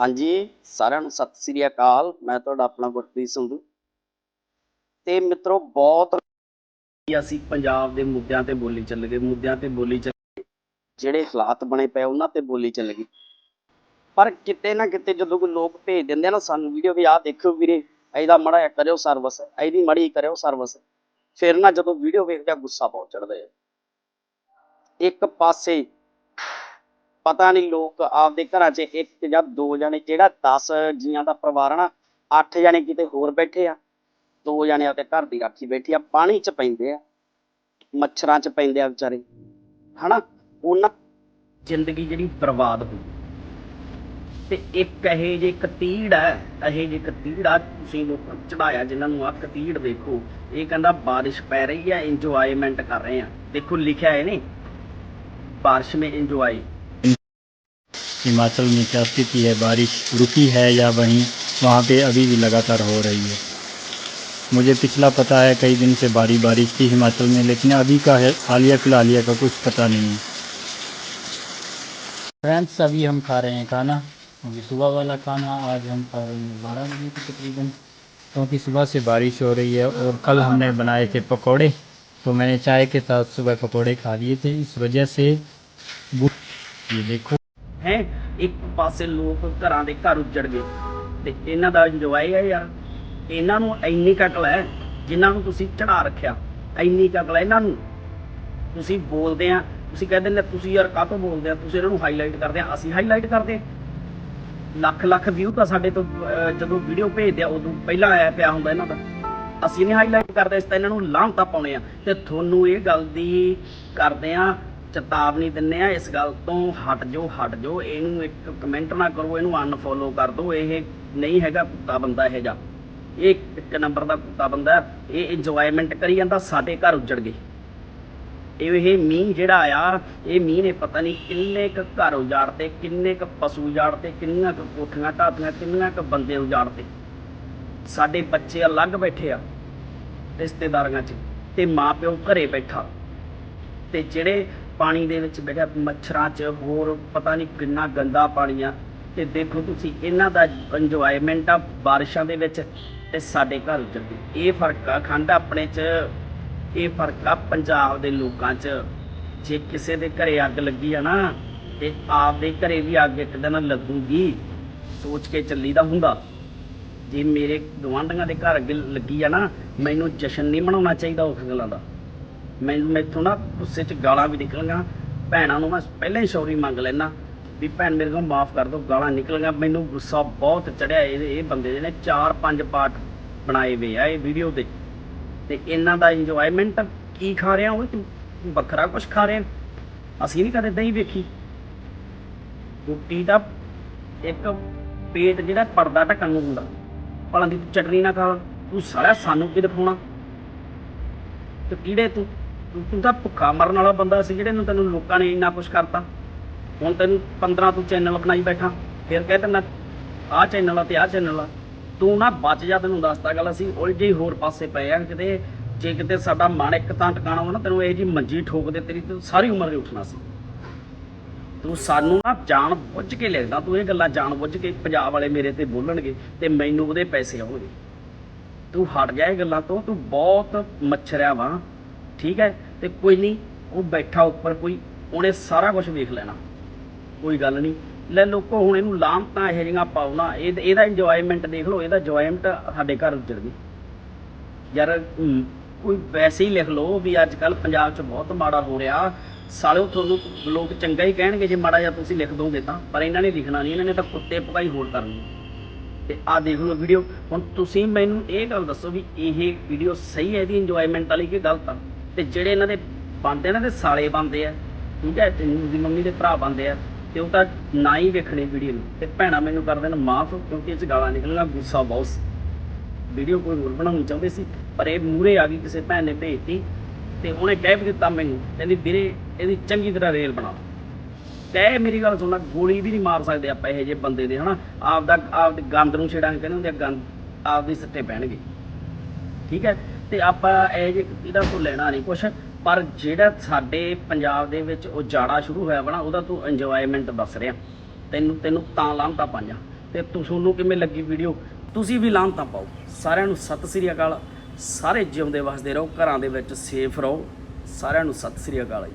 ਹਾਂਜੀ, ਸਾਰਿਆਂ ਨੂੰ ਸਤਿ ਸ੍ਰੀ ਅਕਾਲ। ਮੈਂ ਤੁਹਾਡਾ ਆਪਣਾ ਗੁਰਪ੍ਰੀਤ ਸੰਧੂ। ਤੇ ਮਿੱਤਰੋ, ਬਹੁਤ ਅਸੀਂ ਪੰਜਾਬ ਦੇ ਮੁੱਦਿਆਂ ਤੇ ਬੋਲੀ ਚੱਲ ਗਏ ਮੁੱਦਿਆਂ ਤੇ ਬੋਲੀ ਚੱਲ ਜਿਹੜੇ ਹਾਲਾਤ ਬਣੇ ਪਏ, ਉਹਨਾਂ ਤੇ ਬੋਲੀ ਚੱਲ ਗਈ ਪਰ ਕਿਤੇ ਨਾ ਕਿਤੇ ਜਦੋਂ ਕੋਈ ਲੋਕ ਭੇਜ ਦਿੰਦੇ ਆ ਨਾ, ਸਾਨੂੰ ਵੀਡੀਓ ਵੀ ਆਹ ਦੇਖਿਓ ਵੀਰੇ। ਇਹਦਾ ਮੜਾ ਕਰਿਓ ਸਰਵਿਸ ਇਹਦੀ ਮੜੀ ਕਰਿਓ ਸਰਵਿਸ ਫਿਰ ਨਾ ਜਦੋਂ ਵੀਡੀਓ ਵੇਖਦਾ ਗੁੱਸਾ ਬਹੁਤ ਚੜਦਾ ਹੈ। ਇੱਕ ਪਾਸੇ ਪਤਾ ਨਹੀਂ ਲੋਕ ਆਪਦੇ ਘਰਾਂ 'ਚ ਇੱਕ ਜਾਂ ਦੋ ਜਣੇ ਜਿਹੜਾ 10 ਜੀਆਂ ਦਾ ਪਰਿਵਾਰ ਆ ਨਾ 8 ਜਣੇ ਕਿਤੇ ਹੋਰ ਬੈਠੇ ਆ, ਦੋ ਜਣੇ ਆਪਦੇ ਘਰ ਦੀ ਰਾਖੀ ਬੈਠੀ ਆ, ਪਾਣੀ 'ਚ ਪੈਂਦੇ ਆ, ਮੱਛਰਾਂ 'ਚ ਪੈਂਦੇ ਆ ਵਿਚਾਰੇ, ਹਨਾ? ਉਹਨਾਂ ਜ਼ਿੰਦਗੀ ਜਿਹੜੀ ਬਰਬਾਦ ਹੋ ਤੇ ਇੱਕ ਇਹ ਜੇ ਕਤੀੜ ਹੈ, ਇਹ ਜੇ ਕਤੀੜ ਆ, ਤੁਸੀਂ ਲੋਕਾਂ ਚੜਾਇਆ ਜਿਨ੍ਹਾਂ ਨੂੰ ਆ ਕਤੀੜ ਦੇਖੋ ਇਹ ਕਹਿੰਦਾ ਬਾਰਿਸ਼ ਪੈ ਰਹੀ ਹੈ ਇੰਜੋਇਮੈਂਟ ਕਰ ਰਹੇ ਆ। ਦੇਖੋ ਲਿਖਿਆ ਹੈ ਨੇ ਬਾਰਿਸ਼ में ਇੰਜੋਏ हिमाचल में क्या स्थिति है? बारिश रुकी है या वहीं? वहाँ पे अभी भी लगातार हो रही है। मुझे पिछला पता है कई दिन से भारी बारिश थी हिमाचल में, लेकिन अभी का है, हालिया फिलहालिया का कुछ पता नहीं है। फ्रेंड्स, अभी हम खा रहे हैं खाना। अभी सुबह वाला खाना आज हम खा रहे हैं। बारह बजे के तकरीबन। क्योंकि सुबह से बारिश हो रही है और कल हमने बनाए थे पकौड़े। तो मैंने चाय के साथ सुबह पकौड़े खा लिए थे। इस वजह से ये देखो। ਹੈ? ਇੱਕ ਪਾਸੇ ਲੋਕ ਘਰਾਂ ਦੇ ਘਰ ਉੱਜੜ ਗਏ ਤੇ ਇਹਨਾਂ ਦਾ ਇੰਜੋਏ ਹੈ ਯਾਰ। ਇਹਨਾਂ ਨੂੰ ਇੰਨੀ ਕਕਲ ਹੈ, ਜਿਨ੍ਹਾਂ ਨੂੰ ਤੁਸੀਂ ਚੜਾ ਰੱਖਿਆ, ਇੰਨੀ ਕਕਲ ਹੈ ਇਹਨਾਂ ਨੂੰ। ਤੁਸੀਂ ਬੋਲਦੇ ਆ, ਤੁਸੀਂ ਕਹਿੰਦੇ ਨੇ ਤੁਸੀਂ ਯਾਰ ਕਾਹਤੋਂ ਬੋਲਦੇ ਆ? ਤੁਸੀਂ ਇਹਨਾਂ ਨੂੰ ਹਾਈਲਾਈਟ ਕਰਦੇ ਆ, ਅਸੀਂ ਹਾਈਲਾਈਟ ਕਰਦੇ ਲੱਖ ਲੱਖ ਵਿਊ ਤਾਂ ਸਾਡੇ ਤੋਂ ਜਦੋਂ ਵੀਡੀਓ ਭੇਜਦੇ ਆ, ਉਦੋਂ ਪਹਿਲਾਂ ਆਇਆ ਪਿਆ ਹੁੰਦਾ ਇਹਨਾਂ ਦਾ। ਅਸੀਂ ਨਹੀਂ ਹਾਈਲਾਈਟ ਕਰਦੇ, ਇਸ ਤਾਂ ਇਹਨਾਂ ਨੂੰ ਲਾਂਭਤਾ ਪਾਉਣੇ ਆ। ਤੇ ਤੁਹਾਨੂੰ ਇਹ ਗੱਲ ਦੀ ਕਰਦੇ ਆ ਚੇਤਾਵਨੀ ਦਿੰਨੇ ਆ, ਇਸ ਗੱਲ ਤੋਂ ਹਟ ਜਾਓ ਹਟ ਜਾਓ, ਇਹਨੂੰ ਇੱਕ ਕਮੈਂਟ ਨਾ ਕਰੋ, ਇਹਨੂੰ ਅਨਫੋਲੋ ਕਰ ਦਿਓ, ਇਹ ਨਹੀਂ ਹੈਗਾ ਕੁੱਤਾ ਬੰਦਾ ਇਹ ਜਾ ਇਹ ਇੱਕ ਨੰਬਰ ਦਾ ਕੁੱਤਾ ਬੰਦਾ, ਇਹ ਇੰਜੋਇਮੈਂਟ ਕਰੀ ਜਾਂਦਾ, ਸਾਡੇ ਘਰ ਉੱਜੜ ਗਏ ਇਹ ਮੀਂਹ ਜਿਹੜਾ ਆਇਆ, ਇਹ ਮੀਂਹ ਨੇ ਪਤਾ ਨਹੀਂ ਕਿੰਨੇ ਕ ਘਰ ਉਜਾੜਤੇ, ਕਿੰਨੇ ਕ ਪਸ਼ੂ ਉਜਾੜਤੇ, ਕਿੰਨੀਆਂ ਕ ਕੋਠੀਆਂ ਢਾਤੀਆਂ, ਕਿੰਨੀਆਂ ਕ ਬੰਦੇ ਉਜਾੜਤੇ। ਸਾਡੇ ਬੱਚੇ ਅਲੱਗ ਬੈਠੇ ਆ ਰਿਸ਼ਤੇਦਾਰਾਂ 'ਚ ਤੇ ਮਾਪਿਓ ਘਰੇ ਬੈਠਾ। ਤੇ ਜਿਹੜੇ ਪਾਣੀ ਦੇ ਵਿੱਚ ਬੈਠਾ ਮੱਛਰਾਂ 'ਚ ਹੋਰ ਪਤਾ ਨਹੀਂ ਕਿੰਨਾ ਗੰਦਾ ਪਾਣੀ ਆ। ਤੇ ਦੇਖੋ ਤੁਸੀਂ, ਇਹਨਾਂ ਦਾ ਇੰਜੋਇਮੈਂਟ ਆ ਬਾਰਿਸ਼ਾਂ ਦੇ ਵਿੱਚ ਤੇ ਸਾਡੇ ਘਰ ਉੱਜੜ ਇਹ ਫ਼ਰਕ ਆ ਖੰਡ ਆਪਣੇ 'ਚ, ਇਹ ਫ਼ਰਕ ਆ ਪੰਜਾਬ ਦੇ ਲੋਕਾਂ 'ਚ। ਜੇ ਕਿਸੇ ਦੇ ਘਰੇ ਅੱਗ ਲੱਗੀ ਆ ਨਾ, ਤੇ ਆਪਦੇ ਘਰੇ ਵੀ ਅੱਗ ਇੱਕ ਦਿਨ ਲੱਗੂਗੀ। ਸੋਚ ਕੇ ਚੱਲੀਦਾ ਹੁੰਦਾ। ਜੇ ਮੇਰੇ ਗਵਾਂਢੀਆਂ ਦੇ ਘਰ ਅੱਗ ਲੱਗੀ ਆ ਨਾ, ਮੈਨੂੰ ਜਸ਼ਨ ਨਹੀਂ ਮਨਾਉਣਾ ਚਾਹੀਦਾ ਉਸ ਗੱਲਾਂ ਦਾ। ਮੈਨੂੰ ਮੈਥੋਂ ਨਾ ਗੁੱਸੇ 'ਚ ਗਾਲਾਂ ਵੀ ਨਿਕਲੀਆਂ। ਭੈਣਾਂ ਨੂੰ ਮੈਂ ਪਹਿਲਾਂ ਹੀ ਸੌਰੀ ਮੰਗ ਲੈਣਾ ਵੀ ਭੈਣ ਮੇਰੇ ਕੋਲ ਮਾਫ ਕਰ ਦਿਓ ਗਾਲਾਂ ਨਿਕਲੀਆਂ। ਮੈਨੂੰ ਗੁੱਸਾ ਬਹੁਤ ਚੜਿਆ। ਇਹ ਇਹ ਬੰਦੇ ਦੇ ਨੇ 4-5 ਪਾਰਟ ਬਣਾਏ ਵੇ ਆ ਇਹ ਵੀਡੀਓ ਦੇ। ਤੇ ਇਹਨਾਂ ਦਾ ਇੰਜੋਇਮੈਂਟ ਕੀ ਖਾ ਰਿਹਾ ਉਹ? ਵੱਖਰਾ ਕੁਝ ਖਾ ਰਿਹਾ। ਅਸੀਂ ਨਹੀਂ ਕਦੇ ਦਹੀਂ ਵੇਖੀ। ਰੋਟੀ ਦਾ ਇੱਕ ਪੇਟ ਜਿਹੜਾ ਪਰਦਾ ਢੱਕਣ ਨੂੰ ਹੁੰਦਾ। ਭਲਾਂ ਦੀ ਤੂੰ ਚਟਨੀ ਨਾ ਖਾ। ਤੂੰ ਸਾਰਾ ਸਾਨੂੰ ਕੀ ਦਿਖਾਉਣਾ? ਤੇ ਕਿਹੜੇ ਤੂੰ ਤੂੰ- ਤਾਂ ਭੁੱਖਾ ਮਰਨ ਵਾਲਾ ਬੰਦਾ ਸੀ ਜਿਹੜੇ ਨੂੰ ਤੈਨੂੰ ਲੋਕਾਂ ਨੇ ਇੰਨਾ ਕੁਝ ਕਰਤਾ। ਹੁਣ ਤੈਨੂੰ 15 ਤੂੰ ਚੈਨਲ ਬਣਾਈ ਬੈਠਾ, ਫਿਰ ਕਹਿ ਦਿੰਦਾ, ਆਹ ਚੈਨਲ ਆ ਤੇ ਆਹ ਚੈਨਲ ਆ। ਤੂੰ ਨਾ ਬਚ ਜਾ, ਤੈਨੂੰ ਦੱਸਦਾ ਗੱਲ ਅਸੀਂ, ਉਲਝੇ ਹੀ ਹੋਰ ਪਾਸੇ ਪਏ ਆ ਕਿਤੇ, ਜੇ ਕਿਤੇ ਸਾਡਾ ਮਨ ਇੱਕ ਤਾਂ ਟਿਕਾਣਾ ਹੋਣਾ, ਤੈਨੂੰ ਇਹ ਜੀ ਮੰਜੀ ਠੋਕ ਦੇ ਤੇਰੀ, ਤੂੰ ਸਾਰੀ ਉਮਰ ਨਹੀਂ ਉੱਠਣਾ ਸੀ। ਤੂੰ ਸਾਨੂੰ ਨਾ ਜਾਣ ਬੁੱਝ ਕੇ ਲਿਖਦਾ ਤੂੰ ਇਹ ਗੱਲਾਂ ਜਾਣ ਬੁੱਝ ਕੇ ਪੰਜਾਬ ਵਾਲੇ ਮੇਰੇ ਤੇ ਬੋਲਣਗੇ ਤੇ ਮੈਨੂੰ ਉਹਦੇ ਪੈਸੇ ਆਉਣਗੇ। ਤੂੰ ਹਟ ਜਾ ਇਹ ਗੱਲਾਂ ਤੋਂ, ਤੂੰ ਬਹੁਤ ਮੱਛਰਿਆ ਵਾ। ਠੀਕ ਹੈ ਤੇ ਕੋਈ ਨਹੀਂ, ਉਹ ਬੈਠਾ ਉੱਪਰ ਕੋਈ, ਉਹਨੇ ਸਾਰਾ ਕੁਝ ਵੇਖ ਲੈਣਾ। ਕੋਈ ਗੱਲ ਨਹੀਂ। ਲੈ ਲੋਕੋ, ਹੁਣ ਇਹਨੂੰ ਲਾਂਭਤਾਂ ਇਹੋ ਜਿਹੀਆਂ ਪਾਓ ਨਾ, ਇਹ ਇਹਦਾ ਇੰਜੋਇਮੈਂਟ ਦੇਖ ਲਓ ਇਹਦਾ ਇੰਜੋਇਮੈਂਟ ਸਾਡੇ ਘਰ ਉੱਜੜ ਗਈ। ਯਾਰ ਕੋਈ ਵੈਸੇ ਹੀ ਲਿਖ ਲਓ ਵੀ ਅੱਜ ਕੱਲ ਪੰਜਾਬ 'ਚ ਬਹੁਤ ਮਾੜਾ ਹੋ ਰਿਹਾ। ਸਾਲਿਓ ਤੁਹਾਨੂੰ ਲੋਕ ਚੰਗਾ ਹੀ ਕਹਿਣਗੇ, ਜੇ ਮਾੜਾ ਜਿਹਾ ਤੁਸੀਂ ਲਿਖ ਦੋਗੇ ਤਾਂ, ਪਰ ਇਹਨਾਂ ਨੇ ਲਿਖਣਾ ਨਹੀਂ, ਇਹਨਾਂ ਨੇ ਤਾਂ ਕੁੱਤੇ ਪਕਾਈ ਹੋਰ ਕਰਨੀ। ਤੇ ਆਹ ਦੇਖ ਲਓ ਵੀਡੀਓ। ਹੁਣ ਤੁਸੀਂ ਮੈਨੂੰ ਇਹ ਗੱਲ ਦੱਸੋ ਵੀ ਇਹ ਵੀਡੀਓ ਸਹੀ ਹੈ ਇਹਦੀ ਇੰਜੋਇਮੈਂਟ ਵਾਲੀ ਕਿ ਗਲਤ ਆ? ਤੇ ਜਿਹੜੇ ਇਹਨਾਂ ਦੇ ਬੰਦੇ ਇਹਨਾਂ ਦੇ ਸਾਲੇ ਬੰਦੇ ਆ, ਠੀਕ ਹੈ, ਤੇ ਦੀ ਮੰਮੀ ਦੇ ਭਰਾ ਬੰਦੇ ਆ, ਤੇ ਉਹ ਤਾਂ ਨਾ ਹੀ ਵੇਖਣੇ ਵੀਡੀਓ ਨੂੰ। ਤੇ ਭੈਣਾ ਮੈਨੂੰ ਕਰ ਦੇਣ ਮਾਫ, ਕਿਉਂਕਿ ਇਹ ਚ ਗਾਲਾਂ ਨਿਕਲਣਾ ਗੁੱਸਾ ਬਹੁਤ ਸੀ। ਵੀਡੀਓ ਕੋਈ ਹੋਰ ਬਣਾਉਣੀ ਚਾਹੁੰਦੇ ਸੀ, ਪਰ ਇਹ ਮੂਰੇ ਆ ਗਈ ਕਿਸੇ ਭੈਣ ਨੇ ਭੇਜਤੀ, ਤੇ ਉਹਨੇ ਕਹਿ ਵੀ ਦਿੱਤਾ ਮੈਨੂੰ, ਕਹਿੰਦੀ, ਵੀਰੇ, ਇਹਦੀ ਚੰਗੀ ਤਰ੍ਹਾਂ ਰੇਲ ਬਣਾ ਤੈ ਮੇਰੀ ਗੱਲ ਸੁਣਨਾ, ਗੋਲੀ ਵੀ ਨਹੀਂ ਮਾਰ ਸਕਦੇ ਆਪਾਂ ਇਹ ਜੇ ਬੰਦੇ ਦੇ, ਹਨਾ? ਆਪਦਾ, ਆਪਦੇ ਗੰਦ ਨੂੰ ਛੇੜਾਂਗੇ, ਕਹਿੰਦੇ ਹੁੰਦੇ ਆ, ਗੰਦ ਆਪਦੇ ਸੱਟੇ ਪੈਣਗੇ। ਠੀਕ ਹੈ? ਤੇ ਆਪਾਂ ਇਹ ਜੇ ਇਹਦਾ ਤੋਂ ਲੈਣਾ ਨਹੀਂ ਕੁਛ, ਪਰ ਜਿਹੜਾ ਸਾਡੇ ਪੰਜਾਬ ਦੇ ਵਿੱਚ ਉਹ ਜਾੜਾ ਸ਼ੁਰੂ ਹੋਇਆ ਵਾ ਨਾ, ਉਹਦਾ ਤੂੰ ਇੰਜੋਇਮੈਂਟ ਦੱਸ ਰਿਹਾ। ਤੈਨੂੰ ਤੈਨੂੰ ਤਾਂ ਲਾਂਭਤਾ ਪਾਈਆਂ। ਤੇ ਤੁਹਾਨੂੰ ਕਿਵੇਂ ਲੱਗੀ ਵੀਡੀਓ ਤੁਸੀਂ ਵੀ ਲਾਂਤਾਂ ਪਾਓ। ਸਾਰਿਆਂ ਨੂੰ ਸਤਿ ਸ੍ਰੀ ਅਕਾਲ। ਸਾਰੇ ਜਿਉਂਦੇ ਵਸਦੇ ਰਹੋ, ਘਰਾਂ ਦੇ ਵਿੱਚ ਸੇਫ ਰਹੋ। ਸਾਰਿਆਂ ਨੂੰ ਸਤਿ ਸ੍ਰੀ ਅਕਾਲ ਜੀ।